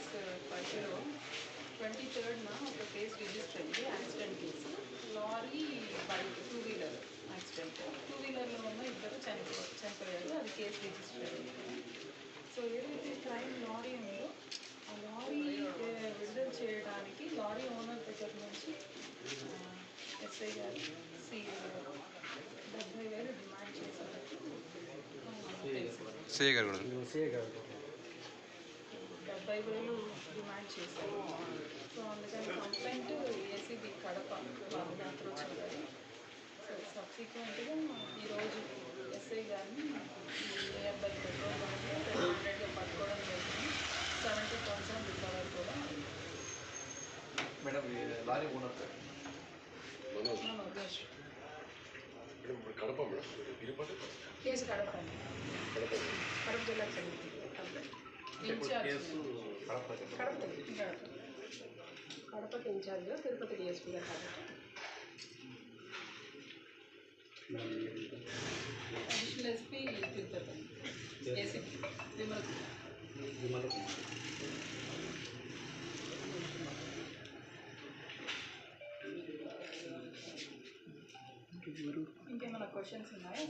Villages పరిధిలో twenty థర్డ్న ఒక case register అయింది accident case lorry bike two wheeler accident two వీలర్లో ఉన్న ఇద్దరు చనిపో చనిపోయారు అది కేసు రిజిస్టర్ అయింది సో ఏదైతే క్రైమ్ లారీ ఉందో ఆ లారీ ఏ, విడుదల చేయడానికి లారీ ఓనర్ దగ్గర నుంచి ఎస్ఐ గారు సిఐ గారు డెబ్బై వేలు డిమాండ్ చేసినట్టు ఆ, తెలిసింది సిఏ గారు వేలు డిమాండ్ చేశారు. సో అందుకని కంప్లైంట్ ఏసీబీ కడప అప్రోచ్ అయ్యారు సో సబ్సిక్వెంట్గా ఈరోజు ఎస్ఐ గారిని ఈ అబ్బాయి పెట్రోల్ బంక్లో హండ్రెడ్గా పట్టుకోవడం జరిగింది. సెవెంటీ థౌసండ్ రికవర్ కూడా. మేడం లారీ ఓనర్ ఇప్పుడు కడప మేడం. తిరుపతి కడప. కడప. కడప జిల్లా కడప కడపకి ఇన్ఛార్జ్ తిరుపతి డిఎస్పీ గారు కాబట్టి additional SP Tirupati ACP Vimal ఇంకేమైనా క్వశ్చన్స్ ఉన్నాయా?